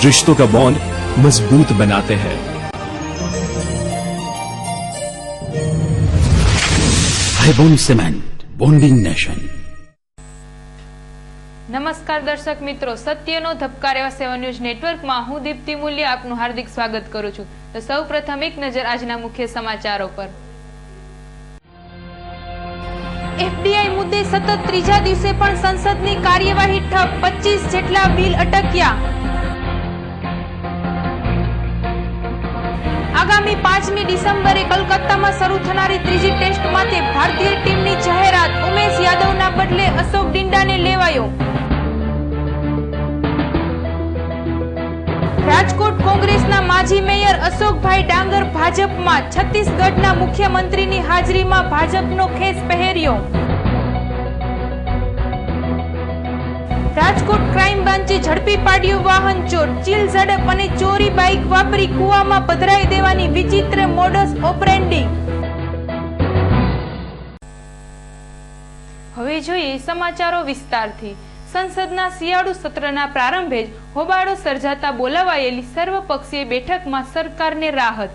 रिश्तों का बॉन्ड मजबूत बनाते हैं Haibon Cement, bonding nation. નમસ્કાર દર્શક મિત્રો સત્યનો ધબકાર એવા સેવા ન્યૂઝ નેટવર્કમાં હું દીપ્તિ મૂલ્ય આપનું હાર્દિક સ્વાગત કરું છું તો સૌ પ્રથમ એક નજર આજના મુખ્ય સમાચારો પર એફડીઆઈ મુદ્દે સતત ત્રીજા દિવસે પણ સંસદની કાર્યવાહી ઠપ પચીસ જેટલા બિલ અટક્યા આગામી પાંચમી ડિસેમ્બરે કલકત્તામાં શરૂ થનારી ત્રીજી ટેસ્ટ માટે ભારતીય ટીમની જાહેરાત ઉમેશ યાદવના બદલે અશોક ડિંડાને લેવાયો. રાજકોટ કોંગ્રેસના માજી મેયર અશોકભાઈ ડાંગર ભાજપમાં છત્તીસગઢના મુખ્યમંત્રીની હાજરીમાં ભાજપનો ખેસ પહેર્યો. રાજકોટ ક્રાઇમ બ્રાન્ચે ઝડપી પાડ્યું વાહન ચોર. ચીલ ઝડપ અને ચોરી બાઇક વાપરી કુવામાં પધરાઈ દેવાની વિચિત્ર મોડસ ઓપરેન્ડી હવે જોઈએ સમાચારો વિસ્તારથી. સંસદના શિયાળુ સત્રના પ્રારંભે જ હોબાળો સર્જાતા બોલાવાયેલી સર્વપક્ષીય બેઠકમાં સરકારને રાહત.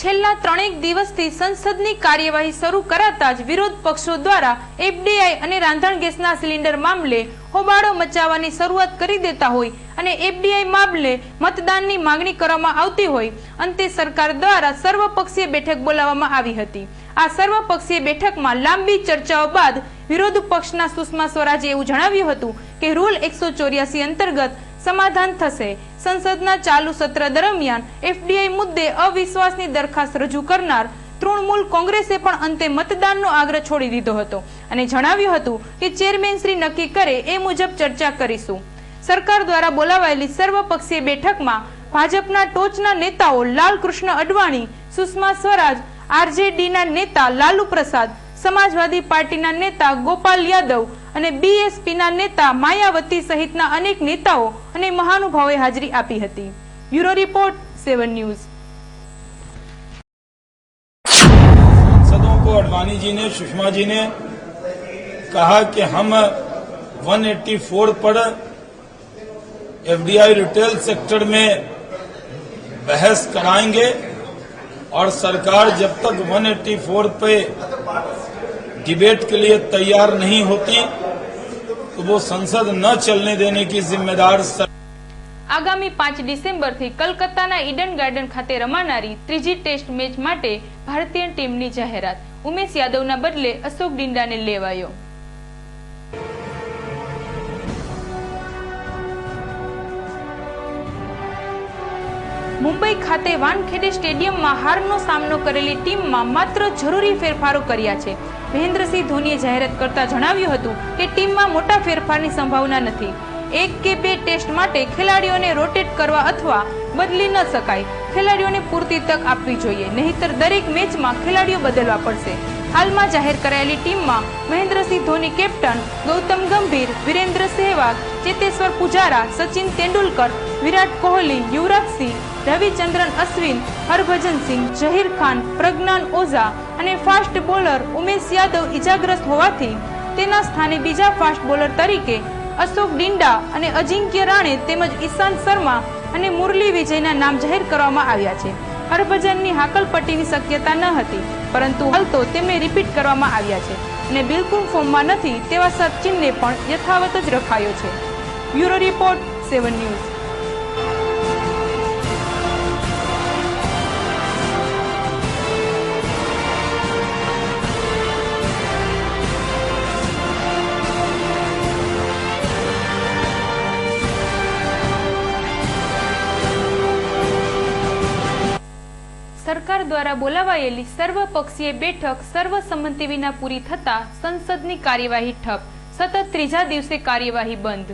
છેલ્લા ત્રણેક દિવસથી સંસદની કાર્યવાહી શરૂ કરાતા જ વિરોધ પક્ષો દ્વારા એફડીઆઈ અને રાંધણ ગેસના સિલિન્ડર મામલે હોબાળો મચાવવાની શરૂઆત કરી દેતા હોય અને એફડીઆઈ મામલે મતદાનની માંગણી કરવામાં આવતી હોય, અંતે સરકાર દ્વારા સર્વપક્ષીય બેઠક બોલાવવામાં આવી હતી. આ સર્વપક્ષીય બેઠકમાં લાંબી ચર્ચાઓ બાદ વિરોધ પક્ષના સુષ્મા સ્વરાજે એવું જણાવ્યું હતું કે રૂલ એકસો અંતર્ગત સમાધાન થશે. સંસદના ચાલુ સત્ર દરમિયાન એફડીઆઈ મુદ્દે અવિશ્વાસની દરખાસ્ત રજૂ કરનાર તૃણમૂલ કોંગ્રેસે પણ અંતે મતદાનનો આગ્રહ છોડી દીધો હતો અને જણાવ્યું હતું કે ચેરમેન શ્રી નક્કી કરે એ મુજબ ચર્ચા કરીશું. સરકાર દ્વારા બોલાવાયેલી સર્વપક્ષીય બેઠકમાં ભાજપના ટોચના નેતાઓ લાલકૃષ્ણ અડવાણી, સુષ્મા સ્વરાજ, આરજેડીના નેતા લાલુ પ્રસાદ, સમાજવાદી પાર્ટીના નેતા ગોપાલ યાદવ અને બીએસપીના નેતા માયાવતી સહિતના અનેક નેતાઓ અને મહાનુભાવોએ હાજરી આપી હતી બ્યુરો રિપોર્ટ સેવન ન્યૂઝ सांसदों को अडवाणी जी ने सुषमा जी ने कहा कि हम 184 पर एफडीआई रिटेल सेक्टर में बहस कराएंगे और सरकार जब तक 184 पे डिबेट के लिए तैयार नहीं होती तो वो संसद न चलने देने की जिम्मेदार सर આગામી પાંચ ડિસેમ્બરથી કલકત્તાના ઈડન ગાર્ડન ખાતે રમાનારી ત્રીજી ટેસ્ટ મેચ માટે ભારતીય ટીમની જાહેરાત ઉમેશ યાદવના બદલે અશોક ડિંડાને લેવાયો મુંબઈ ખાતે વાનખેડે સ્ટેડિયમમાં હારનો સામનો કરેલી ટીમમાં માત્ર જરૂરી ફેરફારો કર્યા છે મહેન્દ્રસિંહ ધોનીએ જાહેરાત કરતા જણાવ્યું હતું કે ટીમમાં મોટા ફેરફારની સંભાવના નથી. એક કે બે ટેસ્ટ માટે ખેલાડીઓને રોટેટ કરવા અથવા બદલી ન શકાય. ખેલાડીઓને પૂરતી તક આપવી જોઈએ, નહીતર દરેક મેચમાં ખેલાડીઓ બદલવા પડશે. હાલમાં જાહેર કરાયેલી ટીમમાં મહેન્દ્રસિંહ ધોની કેપ્ટન, ગૌતમ ગંભીર, વિરેન્દ્ર સહેવાગ, ચેતેશ્વર પુજારા, સચિન તેંડુલકર, વિરાટ કોહલી યુવરાજસિંહ રવિચંદ્રન અશ્વિન, હરભજન સિંહ, જહીર ખાન, પ્રજ્ઞાન ઓઝા અને ફાસ્ટ બોલર ઉમેશ યાદવ ઇજાગ્રસ્ત હોવાથી તેના સ્થાને બીજા ફાસ્ટ બોલર તરીકે અશોક ડિંડા અને અજિંક્ય રાણે તેમજ ઈશાંત શર્મા અને મુરલી વિજયના નામ જાહેર કરવામાં આવ્યા છે. હરભજનની હાકલપટ્ટીની શક્યતા ન હતી, પરંતુ હાલ તો તેમને રિપીટ કરવામાં આવ્યા છે અને બિલકુલ ફોર્મમાં નથી તેવા સચિનને પણ યથાવત જ રખાયો છે. Bureau report, seven news. દ્વારા બોલાવાયેલી સર્વપક્ષીય બેઠક સર્વસંમતિ વિના પૂરી થતા સંસદની કાર્યવાહી ઠપ. સતત ત્રીજા દિવસે કાર્યવાહી બંધ.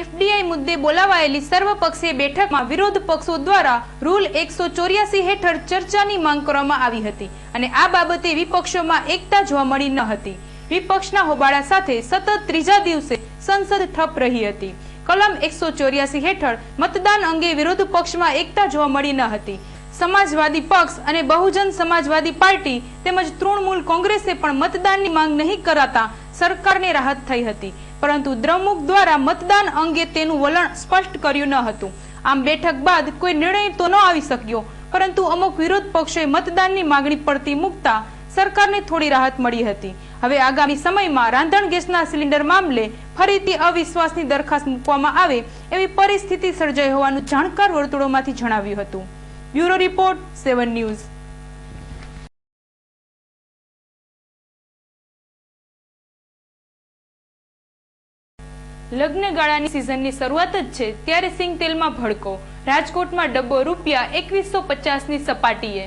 એફડીઆઈ મુદ્દે બોલાવાયેલી સર્વપક્ષીય બેઠકમાં વિરોધ પક્ષો દ્વારા રૂલ એકસો ચોર્યાસી હેઠળ ચર્ચાની માંગ કરવામાં આવી હતી અને આ બાબતે વિપક્ષોમાં એકતા જોવા મળી ન હતી. વિપક્ષના હોબાળા સાથે સતત ત્રીજા દિવસે સંસદ ઠપ રહી હતી. કલમ એકસો ચોર્યાસી હેઠળ મતદાન અંગે વિરોધ પક્ષમાં એકતા જોવા મળી ન હતી. સમાજવાદી પક્ષ અને બહુજન સમાજવાદી પાર્ટી તેમજ તૃણમૂલ કોંગ્રેસે પણ મતદાનની માંગ નહીં કરાતા સરકારને રાહત થઈ હતી. પરંતુ દ્રમુખ દ્વારા મતદાન અંગે તેનું વલણ સ્પષ્ટ કર્યું ન હતું. આમ બેઠક બાદ કોઈ નિર્ણય તો ન આવી શક્યો, પરંતુ અમુક વિરોધ પક્ષોએ મતદાનની માગણી પડતી મૂકતા સરકારને થોડી રાહત મળી હતી. હવે આગામી સમયમાં રાંધણ ગેસના સિલિન્ડર મામલે ફરીથી અવિશ્વાસની દરખાસ્ત મૂકવામાં આવે એવી પરિસ્થિતિ સર્જાઈ હોવાનું જાણકાર વર્તુળોમાંથી જણાવ્યું હતું. Bureau report, seven news. લગ્નગાળાની સિઝનની શરૂઆત જ છે, ત્યારે સિંગ તેલમાં ભડકો. રાજકોટમાં ડબ્બો રૂપિયા એકવીસો પચાસની સપાટીએ.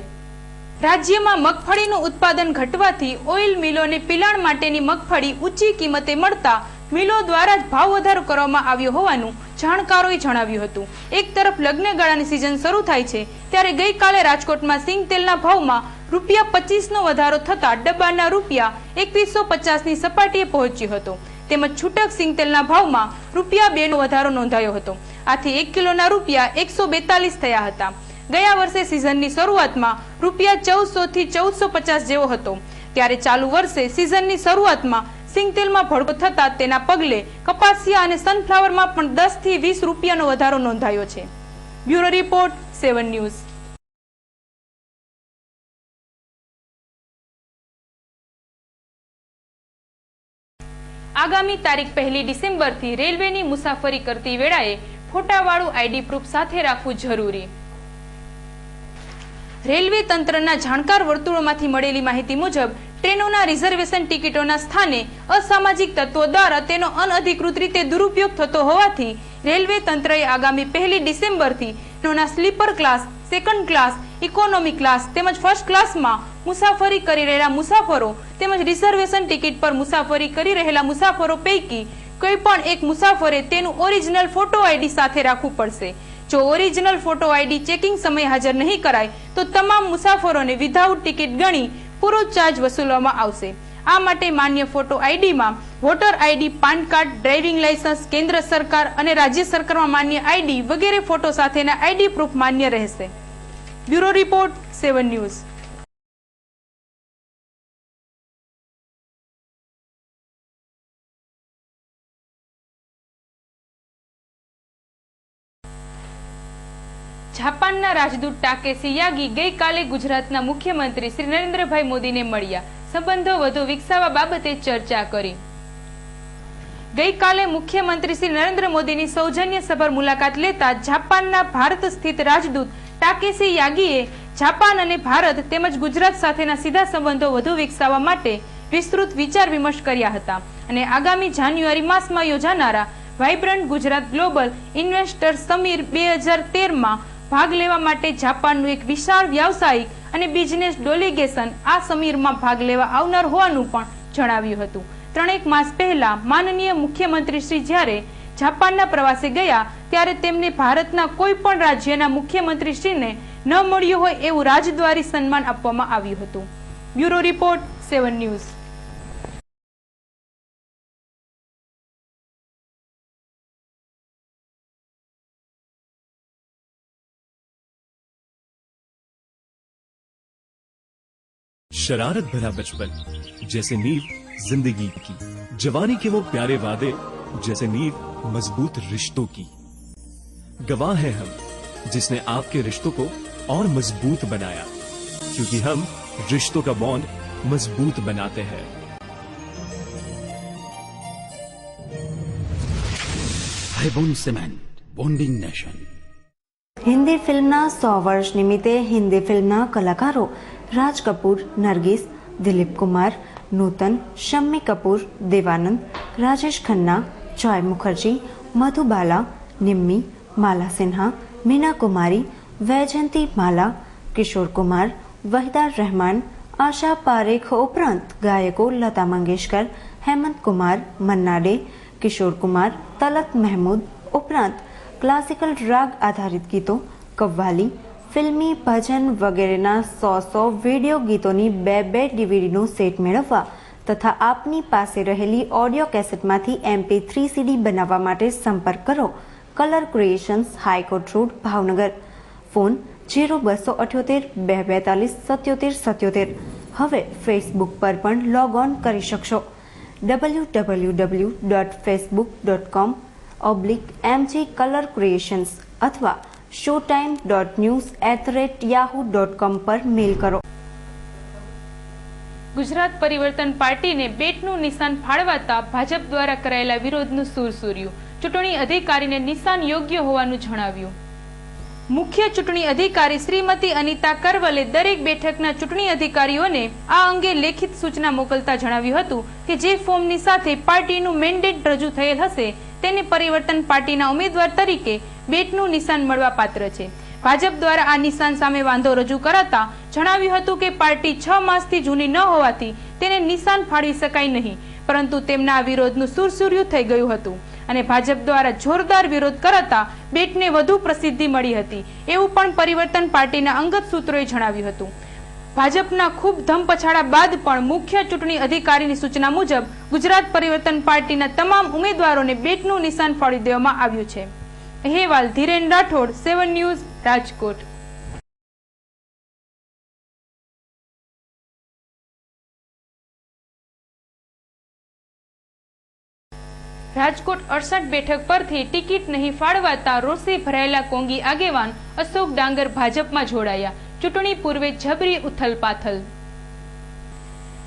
રાજ્યમાં મગફળીનું ઉત્પાદન ઘટવાથી ઓઇલ મિલોને પિલાણ માટેની મગફળી ઊંચી કિંમતે મળતા મિલો દ્વારા જ ભાવ વધારો કરવામાં આવ્યો હોવાનું જાણકારોએ જણાવ્યું હતું. એક તરફ લગ્નગાળાની સિઝન શરૂ થાય છે, ત્યારે ગઈકાલે રાજકોટમાં સિંગ તેલના ભાવમાં રૂપિયા પચીસનો વધારો થતા ડબ્બાના રૂપિયા એકવીસો પચાસની સપાટીએ પહોંચ્યો હતો. તેમજ છૂટક સિંગ તેલના ભાવમાં રૂપિયા બે નો વધારો નોંધાયો હતો. આથી એક કિલોના રૂપિયા એકસો બેતાલીસ થયા હતા. ગયા વર્ષે સિઝનની શરૂઆતમાં રૂપિયા ચૌદસો થી ચૌદસો પચાસ જેવો હતો. ત્યારે ચાલુ વર્ષે સિઝનની શરૂઆતમાં સિંગતેલમાં ભડકો થતા તેના પગલે કપાસિયા અને સનફ્લાવરમાં પણ દસથી વીસ રૂપિયાનો વધારો નોંધાયો છે. Bureau report, seven news. આગામી તારીખ પહેલી ડિસેમ્બરથી રેલવેની મુસાફરી કરતી વેળાએ ફોટાવાળું આઈડી પ્રૂફ સાથે રાખવું જરૂરી. રેલવે તંત્રના જાણકાર વર્તુળોમાંથી મળેલી માહિતી મુજબ, ટ્રેનોના રિઝર્વેશન ટિકિટોના સ્થાને અસામાજિક તત્વો દ્વારા તેનો અનઅધિકૃત રીતે દુરુપયોગ થતો હોવાથી રેલવે તંત્રએ આગામી પહેલી ડિસેમ્બરથી ટ્રેનોના sleeper class, second class, economy class તેમજ ફર્સ્ટ ક્લાસમાં મુસાફરી કરી રહેલા મુસાફરો તેમજ રિઝર્વેશન ટિકિટ પર મુસાફરી કરી રહેલા મુસાફરો પૈકી કોઈ પણ એક મુસાફરે તેનું ઓરિજિનલ ફોટો આઈડી સાથે રાખવું પડશે. જો ઓરિજિનલ ફોટો આઈડી ચેકિંગ સમય હાજર નહીં કરાય, તો તમામ મુસાફરોને વિધાઉટ ટિકિટ ગણી પૂરો ચાર્જ વસૂલવામાં આવશે. આ માટે માન્ય photo આઈડીમાં voter ID, PAN card driving licence કેન્દ્ર સરકાર અને રાજ્ય સરકારમાં માન્ય આઈડી વગેરે ફોટો સાથેના આઈડી પ્રૂફ માન્ય રહેશે. Bureau report, Seven News. રાજદૂત ટાકે સિયાગી ગઈકાલે ગુજરાતના મુખ્યમંત્રી શ્રી નરેન્દ્રભાઈ મોદીને મળ્યા. સંબંધો વધુ વિકસાવવા બાબતે ચર્ચા કરી. ગઈકાલે મુખ્યમંત્રી શ્રી નરેન્દ્ર મોદીની સૌજન્ય સભર મુલાકાત લેતા જાપાનના ભારત સ્થિત રાજદૂત ટાકેસી યાગીએ જાપાન અને ભારત તેમજ ગુજરાત સાથેના સીધા સંબંધો વધુ વિકસાવવા માટે વિસ્તૃત વિચાર વિમર્શ કર્યા હતા અને આગામી જાન્યુઆરી માસમાં યોજાનારા vibrant Gujarat global investor summit બે હજાર તેરમાં ભાગ લેવા માટે જાપાનનું એક વિશાળ વ્યાવસાયિક અને બિઝનેસ ડેલિગેશન આ સમીરમાં ભાગ લેવા આવનાર હોવાનું પણ જણાવ્યું હતું. ત્રણેક માસ પહેલા માનનીય મુખ્યમંત્રી શ્રી જ્યારે જાપાનના પ્રવાસે ગયા, ત્યારે તેમને ભારતના કોઈ પણ રાજ્યના મુખ્યમંત્રી શ્રીને ન મળ્યું હોય એવું રાજદ્વારી સન્માન આપવામાં આવ્યું હતું. Bureau report, Seven News. शरारत भरा बचपन जैसे नींव जिंदगी की जवानी के वो प्यारे वादे जैसे नींव मजबूत रिश्तों की गवाह हैं हम जिसने आपके रिश्तों को और मजबूत बनाया क्योंकि हम रिश्तों का बॉन्ड मजबूत बनाते हैं Hibond cement bonding nation Hindi ફિલ્મના સો વર્ષ નિમિત્તે હિન્દી ફિલ્મના કલાકારો राज कपूर, नरगिस, दिलीप कुमार, नूतन, शम्मी कपूर, देवानंद, राजेश खन्ना, जॉय मुखर्जी मधुबाला निम्मी, माला सिन्हा, मीना कुमारी, वैजयंती माला, किशोर कुमार, वहीदार रहमान, आशा पारेख उपरांत गायकों लता मंगेशकर, हेमंत कुमार मन्नाडे किशोर कुमार, तलत महमूद, उपरांत क्लासिकल राग आधारित गीतों, कव्वाली ફિલ્મી ભજન વગેરેના સો સો વીડિયો ગીતોની બે બે ડીવીડીનું સેટ મેળવવા તથા આપની પાસે રહેલી ઓડિયો કેસેટમાંથી એમપી થ્રી સીડી બનાવવા માટે સંપર્ક કરો. Colour creations, high court road Bhavnagar. Phone zero બસો અઠ્યોતેર, બે બેતાલીસ, સત્યોતેર સત્યોતેર. હવે ફેસબુક પર પણ લોગ ઓન કરી શકશો. W W W dot Facebook dot com oblique MG colour creations અથવા show time dot news at rate Yahoo dot com પર મેલ કરો. ગુજરાત પરિવર્તન પાર્ટીને બેટનું નિશાન ફાળવાતા ભાજપ દ્વારા કરાયેલા વિરોધનું સુરસુર્યું ચૂંટણી અધિકારીને નિશાન યોગ્ય હોવાનું જણાવ્યું. મુખ્ય ચૂંટણી અધિકારી શ્રીમતી અનિતા કરવલે દરેક બેઠકના ચૂંટણી અધિકારીઓને આ અંગે લેખિત સૂચના મોકલતા જણાવ્યું હતું કે જે ફોર્મની સાથે પાર્ટીનું મેન્ડેટ રજૂ થયેલ હશે તેને પરિવર્તન પાર્ટીના ઉમેદવાર તરીકે બેટનું નિશાન મળવા પાત્ર છે. ભાજપ દ્વારા આ નિશાન સામે વાંધો રજૂ કરાતા જણાવ્યું હતું કે પાર્ટી છ માસથી જૂની ન હોવાથી તેને નિશાન ફાળવી શકાય નહીં, પરંતુ તેમના વિરોધનું સુરસુર્યું થઈ ગયું હતું અને ભાજપ દ્વારા જોરદાર વિરોધ કરાતા બેટને વધુ પ્રસિદ્ધિ મળી હતી, એવું પણ પરિવર્તન પાર્ટીના અંગત સૂત્રોએ જણાવ્યું હતું. ભાજપના ખૂબ ધમપછાડા બાદ પણ મુખ્ય ચૂંટણી અધિકારીની સૂચના મુજબ ગુજરાત પરિવર્તન પાર્ટીના તમામ ઉમેદવારોને બેટનું નિશાન ફાળી દેવામાં આવ્યું છે. અહેવાલ ધીરેન રાઠોડ, સેવન ન્યૂઝ, રાજકોટ. રાજકોટ અડસઠ બેઠક પરથી ટિકિટ નહીં ફાળવાતા રોષે ભરાયેલા કોંગી આગેવાન અશોક ડાંગર ભાજપમાં જોડાયા. ચૂંટણી પૂર્વે જબરી ઉથલપાથલ.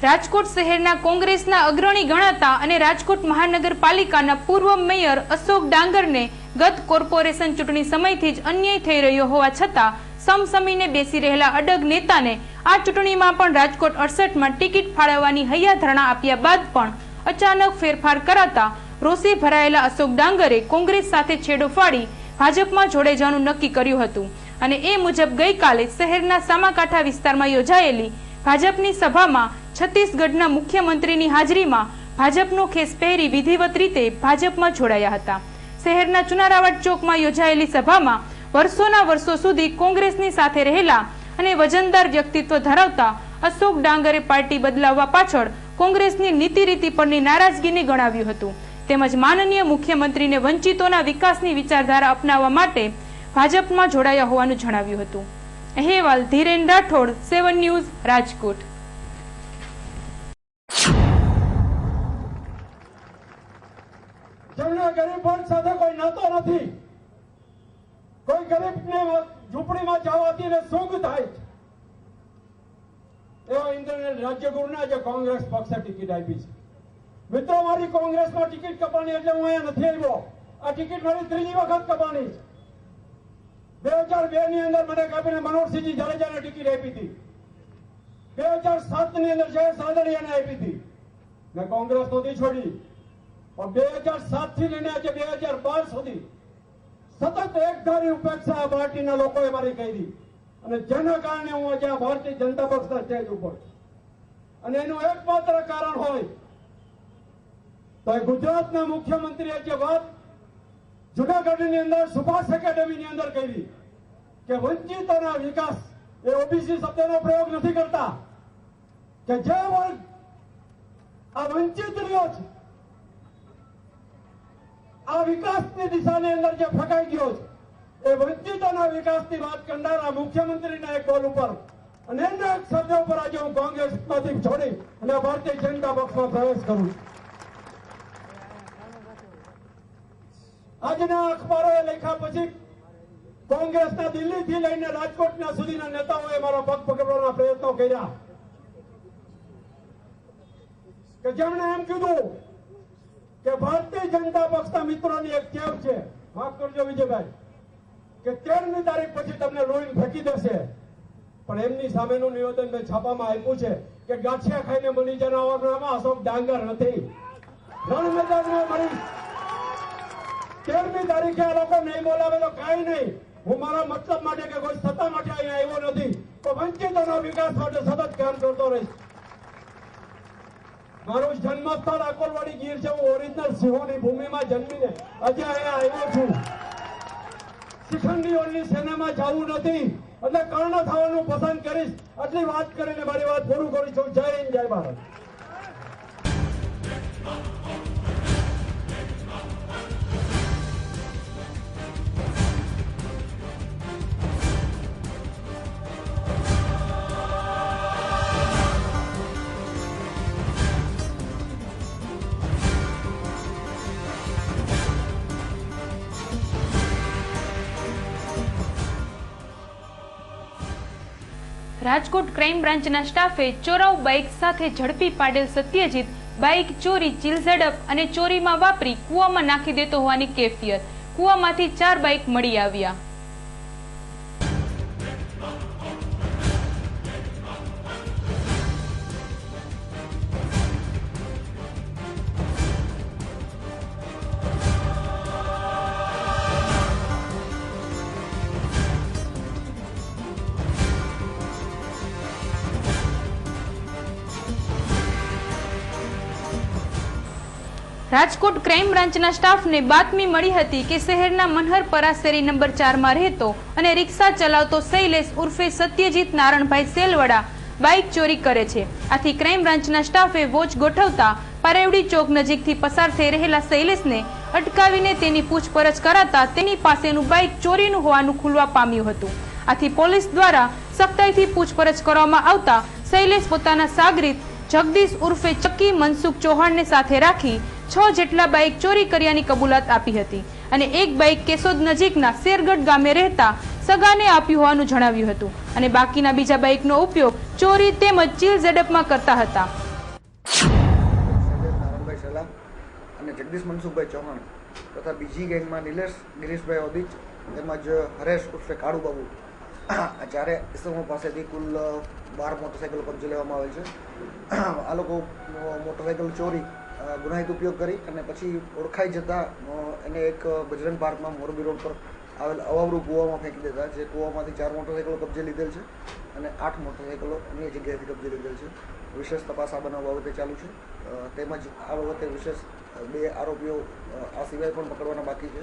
રાજકોટ શહેરના કોંગ્રેસના અગ્રણી ગણાતા અને રાજકોટ મહાનગરપાલિકાના પૂર્વ મેયર અશોક ડાંગરને ગત કોર્પોરેશન ચૂંટણી સમયથી જ અન્યાય થઈ રહ્યો હોવા છતાં સમસમીને બેસી રહેલા અડગ નેતાને આ ચૂંટણીમાં પણ રાજકોટ અડસઠમાં ટિકિટ ફાળવવાની હૈયાધારણા આપ્યા બાદ પણ અચાનક ફેરફાર કરાતા રોષે ભરાયેલા અશોક ડાંગરે કોંગ્રેસ સાથે છેડો ફાડી ભાજપમાં જોડે જવાનું નક્કી કર્યું હતું. અને એ મુજબ ગઈકાલે શહેરના સામાકાંઠા વિસ્તારમાં યોજાયેલી ભાજપની સભામાં છત્તીસગઢના મુખ્યમંત્રીની હાજરીમાં ભાજપનો ખેસ પહેરી વિધિવત રીતે ભાજપમાં જોડાયા હતા. શહેરના ચુનારાવટ ચોકમાં યોજાયેલી સભામાં વર્ષોના વર્ષો સુધી કોંગ્રેસની સાથે રહેલા અને વજનદાર વ્યક્તિત્વ ધરાવતા અશોક ડાંગરે પાર્ટી બદલાવવા પાછળ કોંગ્રેસની નીતિ રીતિ પરની નારાજગીને ગણાવ્યું હતું. તેમજ માનનીય મુખ્યમંત્રીને વંચિતોના વિકાસની વિચારધારા અપનાવવા માટે ભાજપમાં જોડાયા હોવાનું જણાવ્યું હતું. અહેવાલ ધીરેન રાઠોડ, સેવન ન્યૂઝ, રાજકોટ. જેમને સાથે કોઈ નાતો નથી. કોઈ ગરીબને ઝૂંપડીમાં જવાથી સુખ થાય છે. એવા ઇન્દ્રને રાજ્યગુરુને આજે કોંગ્રેસ પક્ષે ટિકિટ આપી છે. મિત્રો, મારી કોંગ્રેસમાં ટિકિટ કપાણી એટલે હું અહીંયા નથી આવ્યો. આ ટિકિટ મારી ત્રીજી વખત કપાણી છે. બે હજાર બે ની અંદર મને કાપીને મનોહરસિંહજી જાડેજાને ટિકિટ આપી હતી. બે હજાર સાતની અંદર જયેશ સાદડિયાને આપી હતી. મેં કોંગ્રેસ નહોતી છોડી. પણ બે હજાર સાતથી લઈને આજે બે હજાર બાર સુધી સતત એકધારી ઉપેક્ષા આ પાર્ટીના લોકોએ મારી કરી. અને જેના કારણે હું આજે ભારતીય જનતા પક્ષના સ્ટેજ ઉપર અને એનું એકમાત્ર કારણ હોય તો ગુજરાતના મુખ્યમંત્રીએ જે વાત જુનાગઢની અંદર, સુભાષ એકેડેમીની અંદર કરી કે વંચિતોના વિકાસ એ ઓબીસી શબ્દનો પ્રયોગ નથી કરતા. કે જે વર્ગ આ વંચિત રહ્યો છે આ વિકાસની દિશાની અંદર જે ફકાઈ ગયો છે, એ વંચિતોના વિકાસની વાત કરનારા મુખ્યમંત્રીના એક બોલ ઉપર અને એના એક શબ્દ ઉપર આજે હું કોંગ્રેસમાંથી છોડી અને ભારતીય જનતા પક્ષમાં પ્રવેશ કરું આજના અખબારોએ લખ્યા પછી કોંગ્રેસના દિલ્હીથી લઈને રાજકોટના સુધીના નેતાઓએ મારા પગ પકડવાના પ્રયત્નો કર્યા. કે જેમણે એમ કીધું કે ભારતીય જનતા પક્ષના મિત્રોની એક ટેવ છે. માફ કરજો વિજયભાઈ, કે તેરમી તારીખ પછી તમને લોહીને ફેંકી દેશે. પણ એમની સામેનું નિવેદન મેં છાપામાં આપ્યું છે કે ગાંઠિયા ખાઈને મળી જનાવરનામાં અશોક ડાંગર નથી. રણ મળી. તેરમી તારીખે આ લોકો નહીં બોલાવે તો કાંઈ નહીં. હું મારા મતલબ માટે કે કોઈ સત્તા માટે અહીંયા આવ્યો નથી. તો વંચિતોના વિકાસ માટે સતત કામ કરતો રહીશ. મારું જન્મસ્થળ અકોલવાડી ગીર છે. હું ઓરિજિનલ સિંહોની ભૂમિમાં જન્મીને આજે અહીંયા આવ્યો છું. શિખંડીઓની સેનામાં જવું નથી. એટલે કર્ણ થવાનું પસંદ કરીશ. આટલી વાત કરીને મારી વાત પૂરું કરું છું. જય હિન્દ, જય ભારત. રાજકોટ ક્રાઇમ બ્રાન્ચના સ્ટાફે ચોરાઉ બાઇક સાથે ઝડપી પાડેલ સત્યજીત બાઇક ચોરી ચીલઝડપ અને ચોરીમાં વાપરી કૂવામાં નાખી દેતો હોવાની કેફિયત. કૂવામાંથી ચાર બાઇક મળી આવ્યા. રાજકોટ ક્રાઇમ બ્રાન્ચના સ્ટાફને બાતમી મળી હતી કે શહેરના મનહરપરા શેરી નંબર ચારમાં રહેતો અને રિક્ષા ચલાવતો શૈલેષ ઉર્ફે સત્યજીત નારણભાઈ સેલવડા બાઇક ચોરી કરે છે. આથી ક્રાઇમ બ્રાન્ચના સ્ટાફે વોચ ગોઠવતા પારેવડી ચોક નજીકથી પસાર થઈ રહેલા શૈલેષને અટકાવીને તેની પૂછપરછ કરાતા તેની પાસેનું બાઇક ચોરીનું હોવાનું ખુલવા પામ્યું હતું. આથી પોલીસ દ્વારા સખ્તાઈથી પૂછપરછ કરવામાં આવતા શૈલેષ પોતાના સાગરીત જગદીશ ઉર્ફે ચક્કી મનસુખ ચૌહાણને સાથે રાખી છ જેટલા બાઇક ચોરી કર્યાની કબૂલાત આપી હતી અને એક બાઇક કેશોદ નજીકના શેરગઢ ગામે રહેતા સગાને આપ્યું હોવાનું જણાવ્યું હતું અને બાકીના બીજા બાઇકનો ઉપયોગ ચોરી તેમજ ચીલ ઝડપમાં કરતા હતા. અને જગદીશ મનસુખભાઈ ચૌહાણ તથા બીજી ગેંગમાં નિલેશ, ગિરીશભાઈ ઓદિચ તેમજ હરેશ ઉર્ફે કાળુબાબુ. જ્યારે ઇસમો પાસેથી કુલ બાર મોટરસાઇકલ કબજે લેવામાં આવેલ છે. આ લોકો મોટરસાઇકલ ચોરી ગુનાહિત ઉપયોગ કરી અને પછી ઓળખાઈ જતા એને એક બજરંગ પાર્કમાં મોરબી રોડ પર આવેલ અવાવરૂ કૂવામાં ફેંકી દેતા, જે કૂવામાંથી ચાર મોટરસાઇકલો કબજે લીધેલ છે અને આઠ મોટરસાઇકલો અન્ય જગ્યાએથી કબજે લીધેલ છે. વિશેષ તપાસ આ બનાવ બાબતે ચાલુ છે. તેમજ આ બાબતે વિશેષ બે આરોપીઓ આ સિવાય પણ પકડવાના બાકી છે.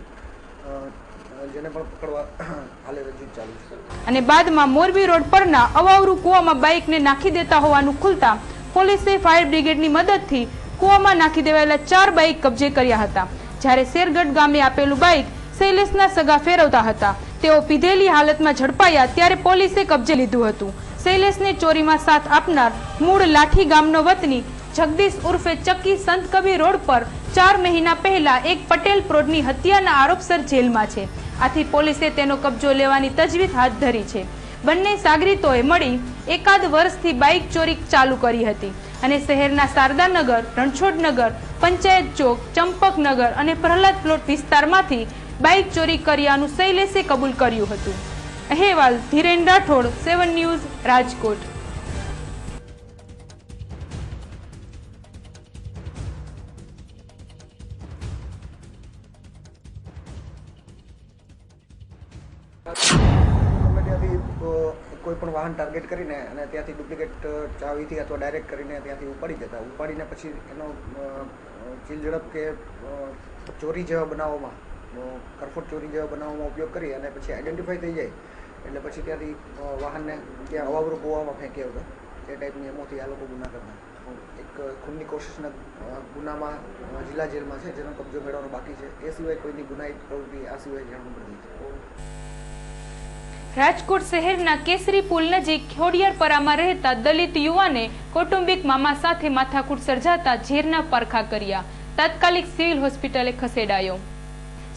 જેને પણ પકડવા હાલે રજૂ ચાલુ છે. અને બાદમાં મોરબી રોડ પરના અવાવરૂ કૂવામાં બાઇકને નાખી દેતા હોવાનું ખુલતા પોલીસે ફાયર બ્રિગેડની મદદથી કૂવામાં નાખી દેવાયેલા ચાર બાઇક કબજે કર્યા હતા. જ્યારે શેરગઢ ગામે આપેલું બાઇક શૈલેષના સગા ફેરવતા હતા. તેઓ પીધેલી હાલતમાં ઝડપાયા ત્યારે પોલીસે કબજે લીધું હતું. શૈલેષને ચોરીમાં સાથ આપનાર મૂળ લાઠી ગામનો વતની જગદીશ ઉર્ફે ચક્કી સંત કબીર રોડ પર ચાર મહિના પહેલા એક પટેલ પ્રોડની હત્યાના આરોપસર જેલમાં છે. આથી પોલીસે તેનો કબજો લેવાની તજવીજ હાથ ધરી છે. બંને સાગરીતોએ મળી એકાદ વર્ષથી બાઇક ચોરી ચાલુ કરી હતી. અને શહેરના શારદાનગર રણછોડનગર પંચાયત ચોક ચંપકનગર અને પ્રહલાદ પ્લોટ વિસ્તારમાંથી બાઇક ચોરી કર્યાનું શૈલેષે કબૂલ કર્યું હતું. અહેવાલ ધીરેન રાઠોડ સેવન ન્યૂઝ રાજકોટ. ત્યાંથી અ, કોઈ પણ વાહન ટાર્ગેટ કરીને અને ત્યાંથી ડુપ્લિકેટ ચાવીથી અથવા ડાયરેક્ટ કરીને ત્યાંથી ઉપાડી જતા. ઉપાડીને પછી એનો અ, અ, ચીલ ઝડપ કે ચોરી જેવા બનાવોમાં કરફોટ ચોરી જેવા બનાવોમાં ઉપયોગ કરી અને પછી આઈડેન્ટિફાઈ થઈ જાય. એટલે પછી ત્યાંથી વાહનને ત્યાં અવાવરૂ ગોવામાં ફેંકી આવતા એ ટાઈપની એમોથી આ લોકો ગુના કરતા. એક ખૂનની કોશિશના ગુનામાં જિલ્લા જેલમાં છે જેનો કબજો મેળવવાનો બાકી છે. એ સિવાય કોઈની ગુનાહિત પ્રવૃત્તિ આ સિવાય જાણવું પડતી છે રાજકોટ શહેરના કેસરી પુલ નજીક ખોડિયારપરામાં રહેતા દલિત યુવાને કૌટુંબિક મામા સાથે માથાકૂટ સર્જાતા ઝેરના પરખા કર્યા. તાત્કાલિક સિવિલ હોસ્પિટલે ખસેડાયો.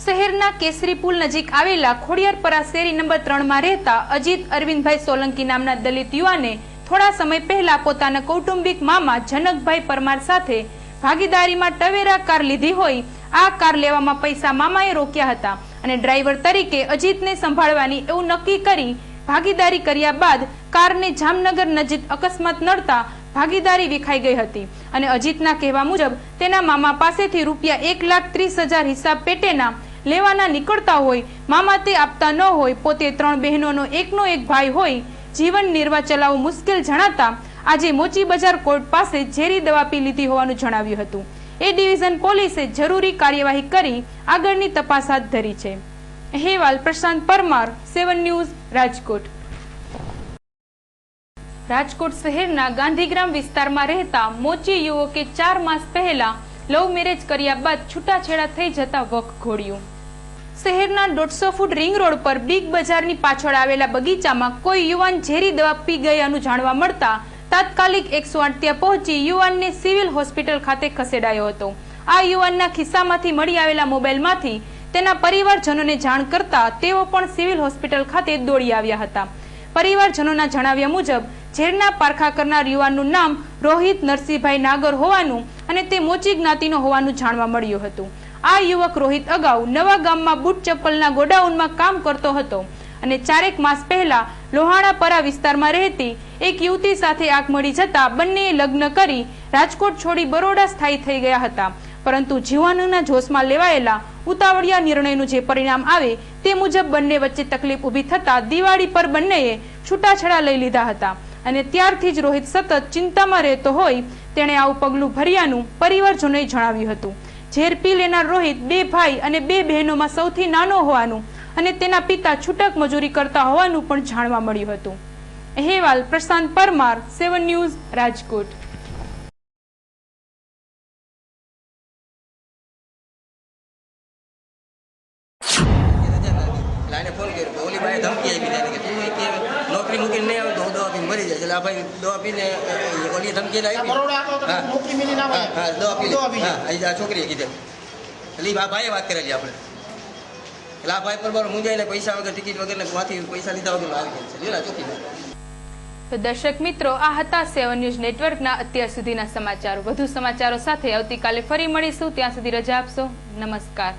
શહેરના કેસરી પુલ નજીક આવેલા ખોડિયારપરા શેરી નંબર ત્રણમાં રહેતા અજીત અરવિંદભાઈ સોલંકી નામના દલિત યુવાને થોડા સમય પહેલા પોતાના કૌટુંબિક મામા જનકભાઈ પરમાર સાથે ભાગીદારીમાં ટવેરા કાર લીધી હોય, આ કાર લેવામાં પૈસા મામાએ રોક્યા હતા. અને ડ્રાઈવર તરીકે અજીતને સંભાળવાની એવું નક્કી કરી ભાગીદારી કર્યા બાદ કારને જામનગર નજીક અકસ્માત નડતા ભાગીદારી વિખાઈ ગઈ હતી. અને અજીતના કહેવા મુજબ, તેના મામા પાસેથી રૂપિયા એક લાખ ત્રીસ હજાર હિસાબ પેટેના લેવાના નીકળતા હોય, મામા તે આપતા ન હોય, પોતે ત્રણ બહેનોનો એકનો એક ભાઈ હોય, જીવન નિર્વાહ ચલાવવું મુશ્કેલ જણાતા આજે મોચી બજાર કોર્ટ પાસે ઝેરી દવા પી લીધી હોવાનું જણાવ્યું હતું. એ ડિવિઝન પોલીસે જરૂરી કાર્યવાહી કરી આગળની તપાસ હાથ ધરી છે. અહેવાલ પ્રશાંત પરમાર, સેવન ન્યૂઝ, રાજકોટ. રાજકોટ શહેરના ગાંધીગ્રામ વિસ્તારમાં રહેતા મોચી યુવકે ચાર માસ પહેલા લવ મેરેજ કર્યા બાદ છૂટાછેડા થઈ જતા વખ ઘોડ્યું. શહેરના દોઢસો ફૂટ રિંગ રોડ પર બિગ બજારની પાછળ આવેલા બગીચામાં કોઈ યુવાન ઝેરી દવા પી ગયાનું જાણવા મળતા તાત્કાલિક એકસો આઠ ત્યાં પહોંચી યુવાનને સિવિલ હોસ્પિટલ ખાતે ખસેડાયો હતો. આ યુવાનના ખિસ્સામાંથી મળી આવેલા મોબાઈલમાંથી તેના પરિવારજનોને જાણ કરતા તેઓ પણ સિવિલ હોસ્પિટલ ખાતે દોડી આવ્યા હતા. પરિવારજનોના જણાવ્યા મુજબ, ઝેરના પારખા કરનાર યુવાનનું નામ રોહિત નરસિંહભાઈ નાગર હોવાનું અને તે મોચી જ્ઞાતિનો હોવાનું જાણવા મળ્યું હતું. આ યુવક રોહિત અગાઉ નવા ગામમાં બૂટ ચપ્પલના ગોડાઉનમાં કામ કરતો હતો અને ચારેક માસ પહેલા લોહાણાપરા વિસ્તારમાં રહેતી એક યુવતી સાથે આંખ મળી જતા બંનેએ લગ્ન કરી રાજકોટ છોડી બરોડા સ્થાયી થઈ ગયા હતા. પરંતુ જીવાણુના જોશમાં લેવાયેલા ઉતાવળિયા નિર્ણયનું જે પરિણામ આવે તે મુજબ બંને વચ્ચે તકલીફ ઊભી થતા દિવાળી પર બંનેએ છૂટાછેડા લઈ લીધા હતા. અને ત્યારથી જ રોહિત સતત ચિંતામાં રહેતો હોય તેણે આવું પગલું ભર્યાનું પરિવારજનોએ જણાવ્યું હતું. ઝેર પી લેનાર રોહિત, બે ભાઈ અને બે બહેનોમાં સૌથી નાનો હોવાનું અને તેના પિતા છૂટક મજૂરી કરતા હોવાનું પણ જાણવા મળ્યું હતું. અહેવાલ પ્રશાંત પરમાર સેવન ન્યૂઝ રાજકોટ. એટલે આને ફોન કર્યો. ઓલી ભાઈ ધમકી આપી તેને કે તું કે નોકરી મૂકીને નહીં આવે તો દવા પીને મરી જાય. એટલે આ ભાઈ દવા પીને ઓલી ધમકી આપી. હા. દવા પી હા આ છોકરીએ કીધેલું એટલે ભાઈએ વાત કરેલી આપણે. એટલે આ ભાઈ પર બરાબર મુંજાઈને પૈસા વગર ટિકિટ વગરમાંથી પૈસા લીધા વગર આવી ગયા છે. લીલા વાત. તો દર્શક મિત્રો, આ હતા સેવન ન્યૂઝ નેટવર્કના અત્યાર સુધીના સમાચારો. વધુ સમાચારો સાથે આવતીકાલે ફરી મળીશું. ત્યાં સુધી રજા આપશો. નમસ્કાર.